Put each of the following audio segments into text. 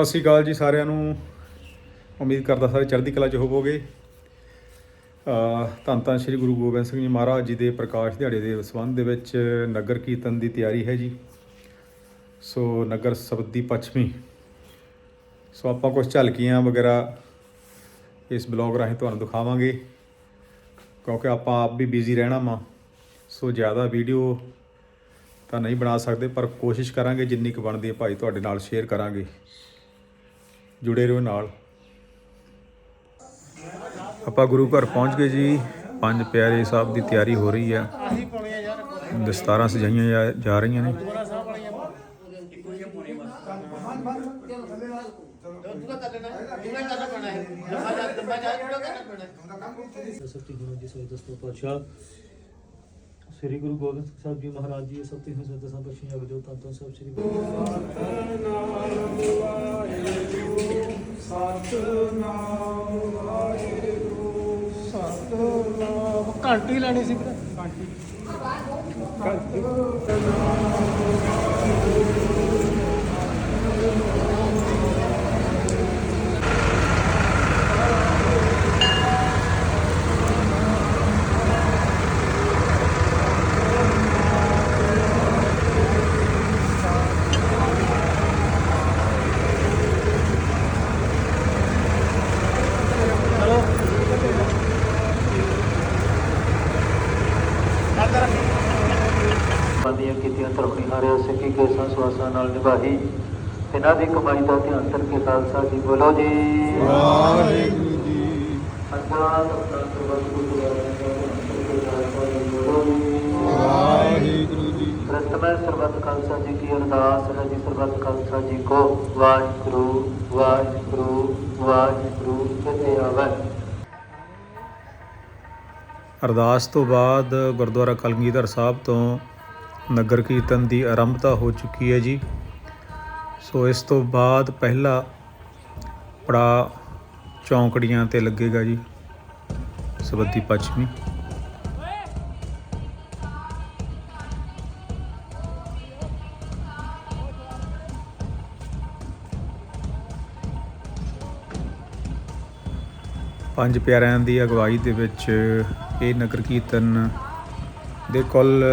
ਸਤਿ ਸ਼੍ਰੀ ਅਕਾਲ ਜੀ ਸਾਰਿਆਂ ਨੂੰ। ਉਮੀਦ ਕਰਦਾ ਸਾਰੇ ਚੜ੍ਹਦੀ ਕਲਾ 'ਚ ਹੋਵੋਗੇ। ਧੰਨ ਧੰਨ ਸ੍ਰੀ ਗੁਰੂ ਗੋਬਿੰਦ ਸਿੰਘ ਜੀ ਮਹਾਰਾਜ ਜੀ ਦੇ ਪ੍ਰਕਾਸ਼ ਦਿਹਾੜੇ ਦੇ ਸੰਬੰਧ ਦੇ ਵਿੱਚ ਨਗਰ ਕੀਰਤਨ ਦੀ ਤਿਆਰੀ ਹੈ ਜੀ। ਸੋ ਨਗਰ ਸਬਦੀ ਪੱਛਮੀ। ਸੋ ਆਪਾਂ ਕੁਝ ਝਲਕੀਆਂ ਵਗੈਰਾ ਇਸ ਬਲੌਗ ਰਾਹੀਂ ਤੁਹਾਨੂੰ ਦਿਖਾਵਾਂਗੇ। ਕਿਉਂਕਿ ਆਪਾਂ ਆਪ ਵੀ ਬਿਜ਼ੀ ਰਹਿਣਾ ਵਾ। ਸੋ ਜ਼ਿਆਦਾ ਵੀਡੀਓ ਤਾਂ ਨਹੀਂ ਬਣਾ ਸਕਦੇ, ਪਰ ਕੋਸ਼ਿਸ਼ ਕਰਾਂਗੇ ਜਿੰਨੀ ਕੁ ਬਣਦੀ ਹੈ ਭਾਈ ਤੁਹਾਡੇ ਨਾਲ ਸ਼ੇਅਰ ਕਰਾਂਗੇ। ਜੁੜੇ ਰਹੋ ਨਾਲ ਆਪਾਂ ਗੁਰੂ ਘਰ ਪਹੁੰਚ ਗਏ ਜੀ ਪੰਜ ਪਿਆਰੇ ਸਾਹਿਬ ਦੀ ਤਿਆਰੀ ਹੋ ਰਹੀ ਆ ਦਸਤਾਰਾਂ ਸਜਾਈਆਂ ਜਾ- ਜਾ ਰਹੀਆਂ ਨੇ ਸਤਿ ਗੁਰੂ ਜੀ ਸੋਈ ਦਸਤੋ ਪਾਤਸ਼ਾਹ ਸ੍ਰੀ ਗੁਰੂ ਗੋਬਿੰਦ ਸਿੰਘ ਸਾਹਿਬ ਜੀ ਮਹਾਰਾਜ ਜੀ ਸਤਿ ਨੂੰ ਸਤਿ ਸੰਪਤ ਸਿੰਘ ਅਗਜੋ ਤਾਂ ਤੋਂ ਸਭ ਸ੍ਰੀ ਗੁਰੂ ਸਤਨਾਮ ਘੰਟੀ ਲੈਣੀ ਸੀ ਵੀਰੇ। ਘੰਟੀ ਸਵਾਸਾਂ ਨਾਲ ਨਿਭਾਈ। ਇਹਨਾਂ ਦੀ ਕਮਾਈ ਦਾ ਧਿਆਨ ਕਰਕੇ ਖਾਲਸਾ ਜੀ ਬੋਲੋ ਜੀ। ਵਾਹਿਗੁਰੂ ਜੀ। ਵਾਹਿਗੁਰੂ ਜੀ। ਪ੍ਰਸਤਮੈ ਸਰਬੱਤ ਖਾਲਸਾ ਜੀ ਕੀ ਅਰਦਾਸ ਹੈ ਜੀ ਸਰਬੱਤ ਖਾਲਸਾ ਜੀ ਕੋ। ਵਾਹਿਗੁਰੂ ਵਾਹਿਗੁਰੂ ਵਾਹਿਗੁਰੂ ਕਿਤੇ ਆਵੇ। ਅਰਦਾਸ ਤੋਂ ਬਾਅਦ ਗੁਰਦੁਆਰਾ ਕਲਗੀਧਰ ਸਾਹਿਬ ਤੋਂ ਨਗਰ ਕੀਰਤਨ ਦੀ ਆਰੰਭਤਾ ਹੋ ਚੁੱਕੀ ਹੈ ਜੀ। ਸੋ ਇਸ ਤੋਂ ਬਾਅਦ ਪਹਿਲਾ ਪੜਾ ਚੌਂਕੜੀਆਂ ਤੇ ਲੱਗੇਗਾ ਜੀ, ਸਬੱਦੀ ਪੱਛਮੀ ਪੰਜ ਪਿਆਰਿਆਂ ਦੀ ਅਗਵਾਈ ਦੇ ਵਿੱਚ ਇਹ ਨਗਰ ਕੀਰਤਨ ਦੇ ਕੁੱਲ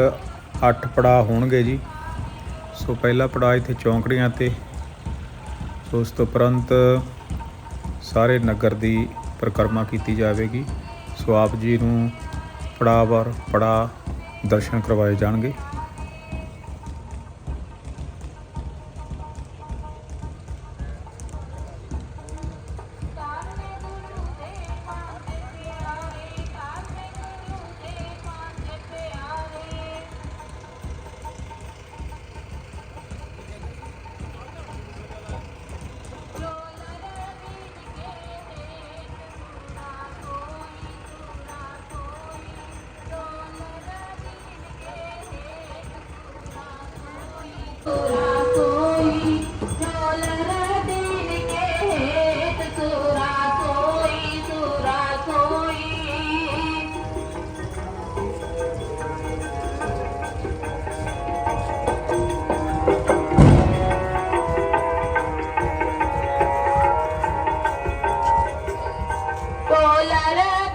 8 ਪੜਾਅ ਹੋਣਗੇ ਜੀ। ਸੋ ਪਹਿਲਾ ਪੜਾਅ ਇੱਥੇ ਚੌਂਕੜੀਆਂ ਤੇ। ਸੋ ਉਸ ਤੋਂ ਉਪਰੰਤ ਸਾਰੇ ਨਗਰ ਦੀ ਪਰਿਕਰਮਾ ਕੀਤੀ ਜਾਵੇਗੀ। ਸੋ ਆਪ ਜੀ ਨੂੰ ਪੜਾਅ ਵਾਰ ਪੜਾਅ ਦਰਸ਼ਨ ਕਰਵਾਏ ਜਾਣਗੇ। la la.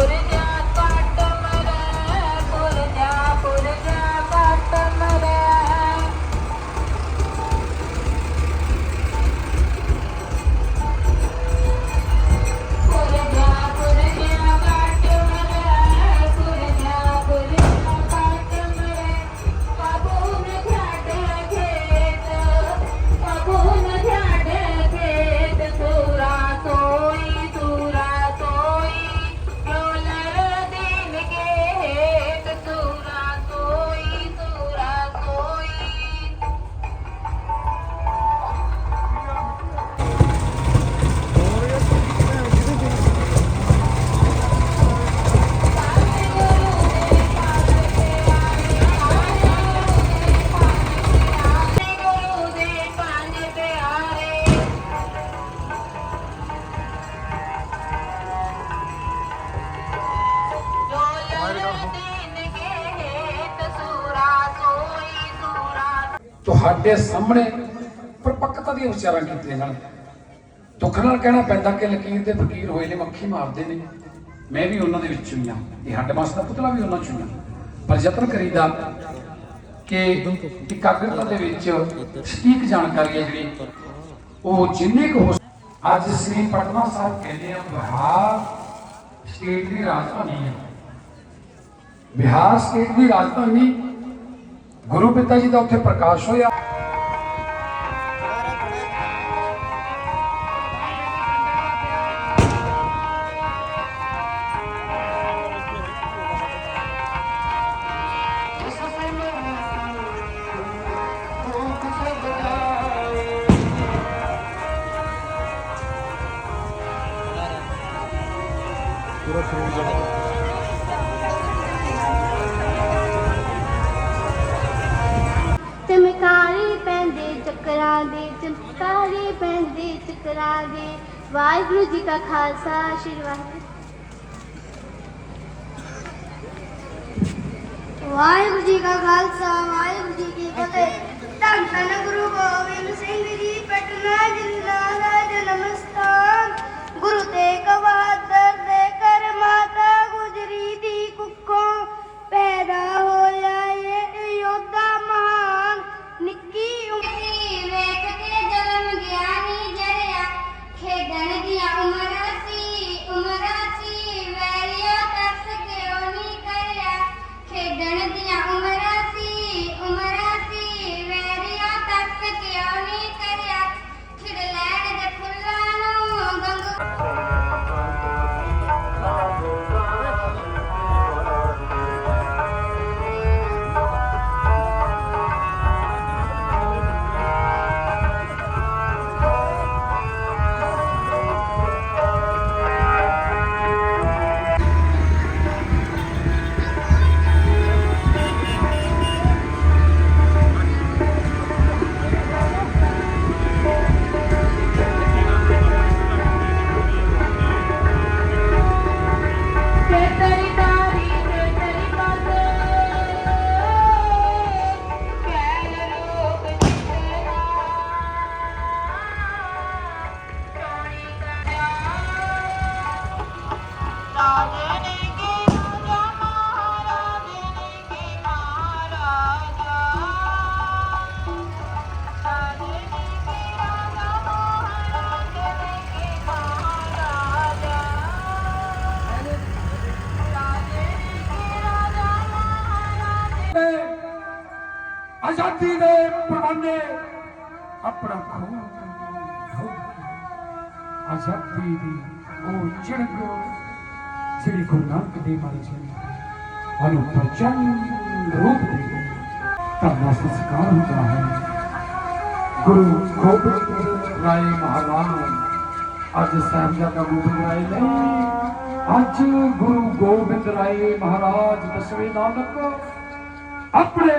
wrote it down. ਵਿਚਾਰਾਂ ਕੀਤੀਆਂ ਦੁੱਖ ਨਾਲ ਕਹਿਣਾ ਪੈਂਦਾ ਕਿ ਲਕੀਰ ਦੇ ਫਕੀਰ ਹੋਏ ਨੇ, ਮੱਖੀ ਮਾਰਦੇ ਨੇ। ਮੈਂ ਵੀ ਉਹਨਾਂ ਦੇ ਵਿੱਚੋਂ ਹੀ ਆ ਇਹ ਹੱਡ ਮਾਸ ਦਾ ਪੁਤਲਾ ਵੀ ਉਹਨਾਂ ਚੋਂ ਹੀ ਪਰ ਯਤਨ ਕਰੀਦਾ ਕਿ ਇਕਾਗਰਤਾ ਦੇ ਵਿੱਚ ਸਟੀਕ ਜਾਣਕਾਰੀ ਹੈ ਜਿਹੜੀ, ਉਹ ਜਿੰਨੇ ਕੁ ਅੱਜ ਸ੍ਰੀ ਪਟਨਾ ਸਾਹਿਬ ਕਹਿੰਦੇ ਆ, ਬਿਹਾਰ ਸਟੇਟ ਦੀ ਰਾਜਧਾਨੀ ਹੈ। ਬਿਹਾਰ ਸਟੇਟ ਦੀ ਰਾਜਧਾਨੀ, ਗੁਰੂ ਪਿਤਾ ਜੀ ਦਾ ਉੱਥੇ ਪ੍ਰਕਾਸ਼ ਹੋਇਆ। ਚਮਕਾਰੇ ਪੈਂਦੇ ਚੱਕਰਾਂ ਦੇ ਚਮਕਾਰੇ ਪੈਂਦੇ ਚੱਕਰਾਂ ਦੇ। ਵਾਹਿਗੁਰੂ ਜੀ ਕਾ ਖਾਲਸਾ ਸ੍ਰੀ ਵਾਹਿਗੁਰੂ ਜੀ ਕਾ ਖਾਲਸਾ, ਵਾਹਿਗੁਰੂ ਜੀ ਕੀ ਫਤਿਹ। ਧੰਨ ਧੰਨ ਗੁਰੂ ਗੋਬਿੰਦ ਸਿੰਘ ਜੀ, ਪਟਨਾ ਜਿੰਨਾ ਦਾ ਜਨਮ ਸਥਾਨ, ਗੁਰੂ ਤੇਗ ਆਜ਼ਾਦੀ ਦੇ ਪਰਵਾਨੇ ਆਪਣਾ ਖੂਨ ਆਜ਼ਾਦੀ ਦੀ ਉਹ ਚਿੜਗ ਜਿਹੜੀ ਗੁਰੂ ਨਾਨਕ ਦੇਵ ਮਾਰੀ ਸੀ ਉਹਨੂੰ ਪ੍ਰਚੰਡ ਰੂਪ ਦੇ ਧਰਨਾ ਸੰਸਕਾਰ ਹੁੰਦਾ ਹੈ। ਗੁਰੂ ਗੋਬਿੰਦ ਰਾਏ ਮਹਾਰਾਜ ਅੱਜ ਸਾਹਿਬਜ਼ਾਦਾ ਗੋਬਿੰਦ ਰਾਏ ਨੇ ਅੱਜ ਗੁਰੂ ਗੋਬਿੰਦ ਰਾਏ ਮਹਾਰਾਜ ਦਸਵੇਂ ਨਾਨਕ ਆਪਣੇ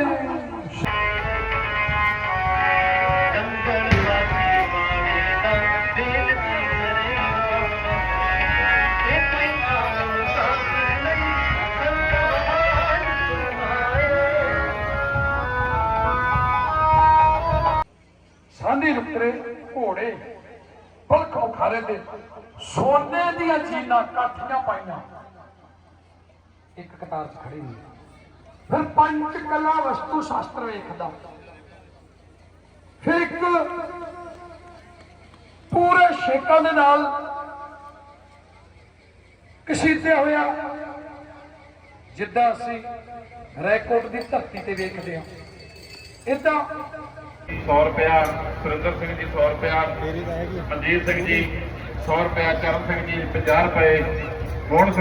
ਸਾਂਢੀ ਰੁਕਰੇ ਘੋੜੇ, ਬਲਖੋ ਖਾਰੇ ਦੇ ਸੋਨੇ ਦੀਆਂ ਜੀਨਾਂ ਕਾਠੀਆਂ ਪਾਈਆਂ। ਇੱਕ ਕਤਾਰ 'ਚ ਖੜੇ ਨੇ ਫਿਰ ਪੰਜ ਕਲਾ ਵਸਤੂ ਸ਼ਾਸਤਰ ਵੇਖਦਾ। ਫਿਰ ਇੱਕ ਪੂਰੇ ਸ਼ੇਕਾਂ ਦੇ ਨਾਲ ਕਸ਼ੀਦਿਆ ਹੋਇਆ, ਜਿੱਦਾਂ ਅਸੀਂ ਰੈਕੋਰਡ ਦੀ ਧਰਤੀ ਤੇ ਵੇਖਦੇ ਹਾਂ। ਇਦਾਂ 100 ਰੁਪਿਆ ਸੁਰਿੰਦਰ ਸਿੰਘ ਜੀ 100 ਰੁਪਿਆ ਮਨਜੀਤ ਸਿੰਘ ਜੀ 100 ਰੁਪਿਆ ਚਰਨ ਸਿੰਘ ਜੀ 50 ਰੁਪਏ ਮੋਹਨ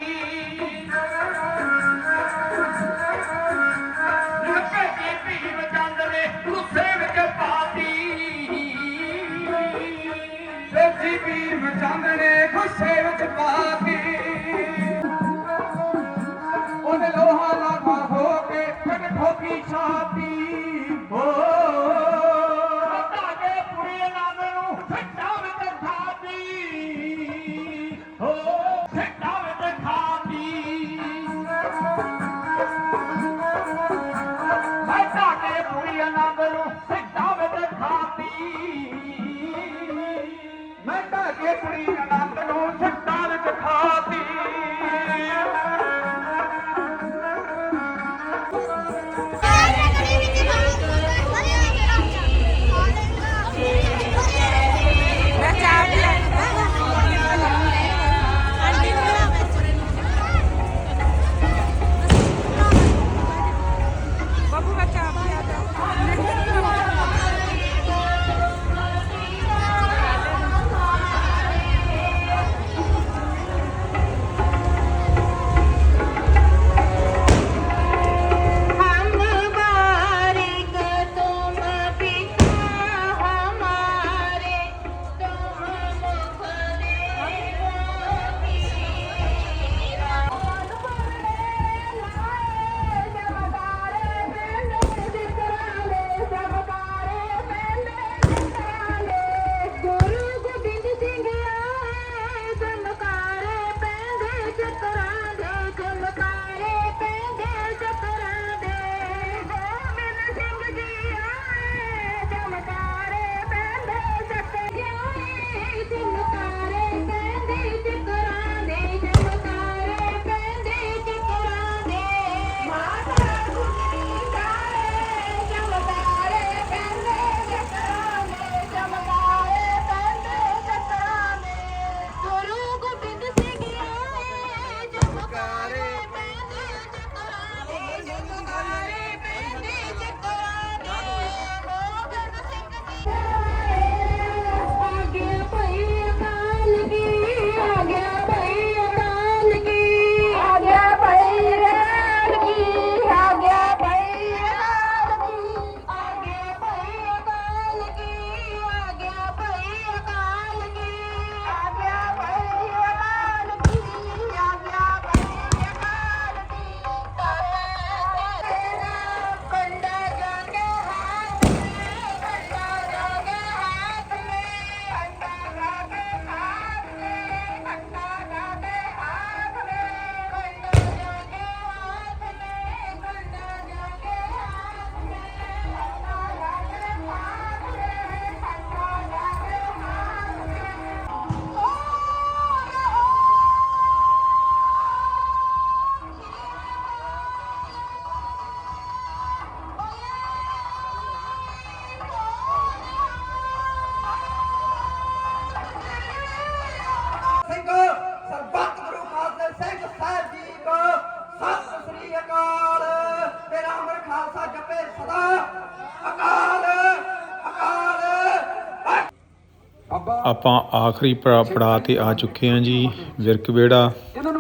ਆਪਾਂ ਆਖਰੀ ਪੜਾ ਪੜਾਅ ਤੇ ਆ ਚੁੱਕੇ ਹਾਂ ਜੀ ਵਿਰਕਵੇੜਾ ਇਹਨਾਂ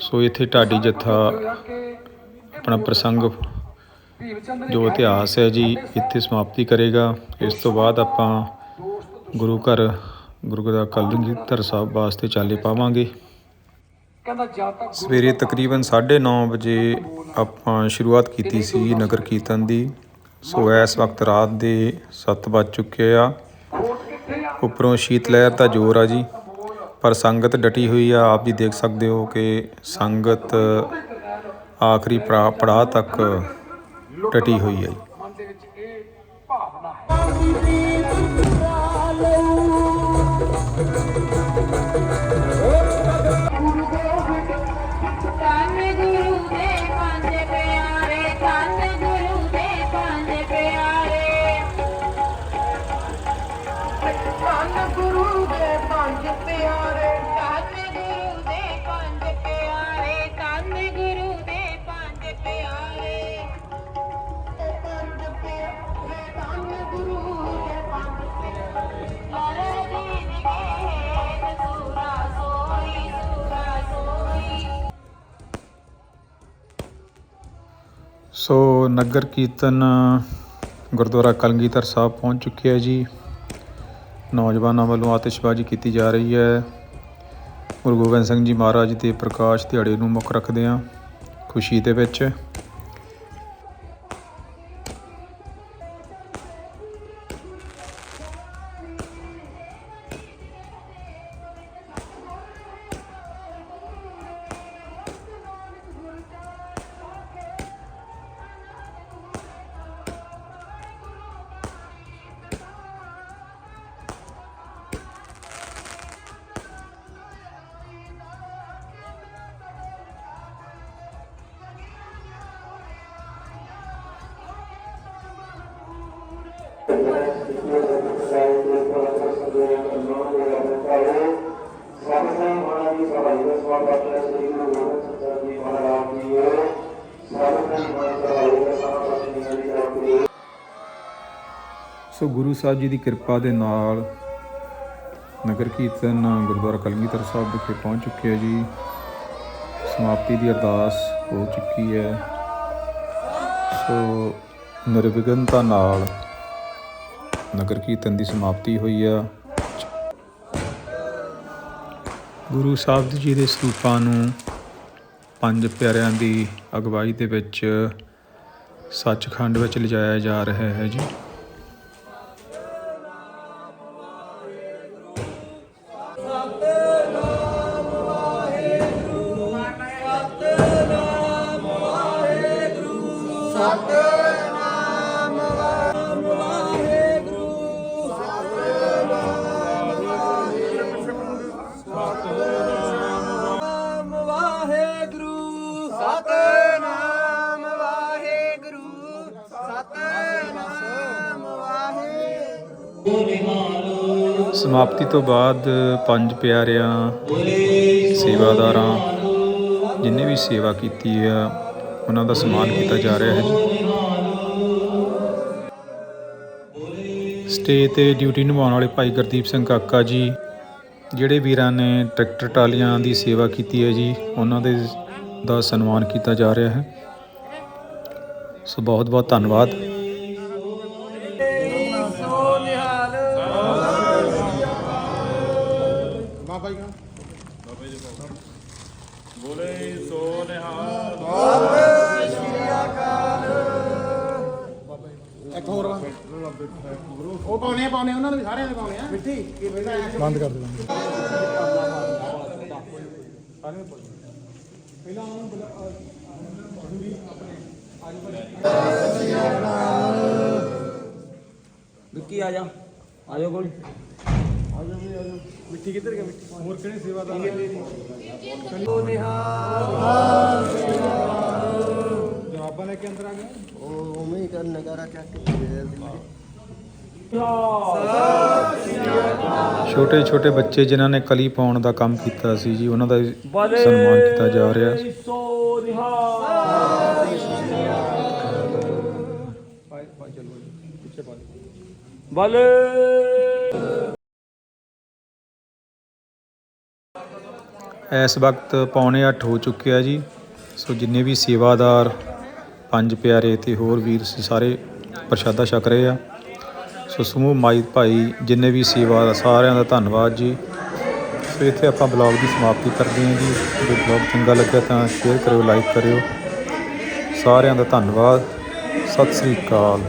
ਸੋ ਇੱਥੇ ਢਾਡੀ ਜੱਥਾ ਆਪਣਾ ਪ੍ਰਸੰਗ ਜੋ ਇਤਿਹਾਸ ਹੈ ਜੀ, ਇੱਥੇ ਸਮਾਪਤੀ ਕਰੇਗਾ। ਇਸ ਤੋਂ ਬਾਅਦ ਆਪਾਂ ਗੁਰੂ ਘਰ, ਗੁਰੂ ਦਾ ਕਲਗੀਧਰ ਸਾਹਿਬ ਵਾਸਤੇ ਚਾਲੇ ਪਾਵਾਂਗੇ। ਸਵੇਰੇ ਤਕਰੀਬਨ 9:30 ਵਜੇ ਆਪਾਂ ਸ਼ੁਰੂਆਤ ਕੀਤੀ ਸੀ ਨਗਰ ਕੀਰਤਨ ਦੀ। ਸੋ ਇਸ ਵਕਤ ਰਾਤ ਦੇ 7 ਵੱਜ ਚੁੱਕੇ ਆ। ਉੱਪਰੋਂ ਸ਼ੀਤ ਲਹਿਰ ਦਾ ਜ਼ੋਰ ਆ ਜੀ, ਪਰ ਸੰਗਤ ਡਟੀ ਹੋਈ ਆ। ਆਪ ਜੀ ਦੇਖ ਸਕਦੇ ਹੋ ਕਿ ਸੰਗਤ ਆਖਰੀ ਪੜਾ- ਪੜਾਅ ਤੱਕ ਡਟੀ ਹੋਈ ਹੈ ਸੋ ਨਗਰ ਕੀਰਤਨ ਗੁਰਦੁਆਰਾ ਕਲਗੀਧਰ ਸਾਹਿਬ ਪਹੁੰਚ ਚੁੱਕਿਆ ਜੀ ਨੌਜਵਾਨਾਂ ਵੱਲੋਂ ਆਤਿਸ਼ਬਾਜ਼ੀ ਕੀਤੀ ਜਾ ਰਹੀ ਹੈ। ਗੁਰੂ ਗੋਬਿੰਦ ਸਿੰਘ ਜੀ ਮਹਾਰਾਜ ਦੇ ਪ੍ਰਕਾਸ਼ ਦਿਹਾੜੇ ਨੂੰ ਮੁੱਖ ਰੱਖਦੇ ਰੱਖਦਿਆਂ ਖੁਸ਼ੀ ਦੇ ਵਿੱਚ ਸੋ ਗੁਰੂ ਸਾਹਿਬ ਜੀ ਦੀ ਕਿਰਪਾ ਦੇ ਨਾਲ ਨਗਰ ਕੀਰਤਨ ਗੁਰਦੁਆਰਾ ਕਲਗੀਧਰ ਸਾਹਿਬ ਵਿਖੇ ਪਹੁੰਚ ਚੁੱਕੇ ਚੁੱਕਿਆ ਜੀ। ਸਮਾਪਤੀ ਦੀ ਅਰਦਾਸ ਹੋ ਚੁੱਕੀ ਹੈ। ਸੋ ਨਿਰਵਿਘਨਤਾ ਨਾਲ ਨਗਰ ਕੀਰਤਨ ਦੀ ਸਮਾਪਤੀ ਹੋਈ ਆ। ਗੁਰੂ ਸਾਹਿਬ ਜੀ ਦੇ ਸਰੂਪਾਂ ਨੂੰ ਪੰਜ ਪਿਆਰਿਆਂ ਦੀ ਅਗਵਾਈ ਦੇ ਵਿੱਚ ਸੱਚਖੰਡ ਵਿੱਚ ਲਿਜਾਇਆ ਜਾ ਰਿਹਾ ਹੈ ਜੀ। ਸਮਾਪਤੀ ਤੋਂ ਬਾਅਦ ਪੰਜ ਪਿਆਰਿਆਂ, ਸੇਵਾਦਾਰਾਂ ਜਿਨੇ ਵੀ ਸੇਵਾ ਕੀਤੀ ਆ, ਉਹਨਾਂ ਦਾ ਸਨਮਾਨ ਕੀਤਾ ਜਾ ਰਿਹਾ ਹੈ ਜੀ। ਸਟੇਜ ਤੇ ਡਿਊਟੀ ਨਿਭਾਉਣ ਵਾਲੇ ਭਾਈ ਗੁਰਦੀਪ ਸਿੰਘ ਕਾਕਾ ਜੀ, ਜਿਹੜੇ ਵੀਰਾਂ ਨੇ ਟਰੈਕਟਰ ਟਾਲੀਆਂ ਦੀ ਸੇਵਾ ਕੀਤੀ ਹੈ ਜੀ, ਉਹਨਾਂ ਦੇ ਦਾ ਸਨਮਾਨ ਕੀਤਾ ਜਾ ਰਿਹਾ ਹੈ। ਸੋ ਬਹੁਤ ਬਹੁਤ ਧੰਨਵਾਦ। ਉਹ ਪਾਉਣੇ ਆ ਪਾਉਣੇ ਆ, ਉਹਨਾਂ ਦੇ ਵੀ ਸਾਰਿਆਂ ਦੇ ਪਾਉਣੇ ਆ। ਮਿੱਠੀ ਬੰਦ ਕਰ ਦੇ ਵਿੱਕੀ ਆ ਜਾ। ਆ ਜਾ ਕੋਲ। ਮਿੱਠੀ ਗਿਆ ਜਵਾਬਾਂ ਲੈ ਕੇ ਅੰਦਰ ਆ ਗਏ? ਉਹ ਉਵੇਂ ਹੀ ਕਰ ਨਗਾਰਾ ਚੱਕ ਕੇ ਦੇ ਛੋਟੇ ਛੋਟੇ ਬੱਚੇ ਜਿਨ੍ਹਾਂ ਨੇ ਕਲੀ ਪਾਉਣ ਦਾ ਕੰਮ ਕੀਤਾ ਸੀ ਜੀ ਉਹਨਾਂ ਦਾ ਸਨਮਾਨ ਕੀਤਾ ਜਾ ਰਿਹਾ। ਹੈ ਇਸ ਵਕਤ ਪੌਣੇ 8 ਹੋ ਚੁੱਕਿਆ ਜੀ। ਸੋ ਜਿੰਨੇ ਵੀ ਸੇਵਾਦਾਰ ਪੰਜ ਪਿਆਰੇ ਤੇ ਹੋਰ ਵੀਰ ਸੀ, ਸਾਰੇ ਪ੍ਰਸ਼ਾਦਾ ਛਕ ਰਹੇ ਆ। ਸੋ ਸਮੂਹ ਮਾਈ ਭਾਈ, ਜਿੰਨੇ ਵੀ ਸੇਵਾ ਸਾਰਿਆਂ ਦਾ ਧੰਨਵਾਦ ਜੀ। ਸੋ ਇੱਥੇ ਆਪਾਂ ਬਲੌਗ ਦੀ ਸਮਾਪਤੀ ਕਰਦੇ ਹਾਂ ਜੀ। ਜੇ ਬਲੌਗ ਚੰਗਾ ਲੱਗਿਆ ਤਾਂ ਸ਼ੇਅਰ ਕਰਿਓ, ਲਾਈਕ ਕਰਿਓ। ਸਾਰਿਆਂ ਦਾ ਧੰਨਵਾਦ। ਸਤਿ ਸ੍ਰੀ ਅਕਾਲ।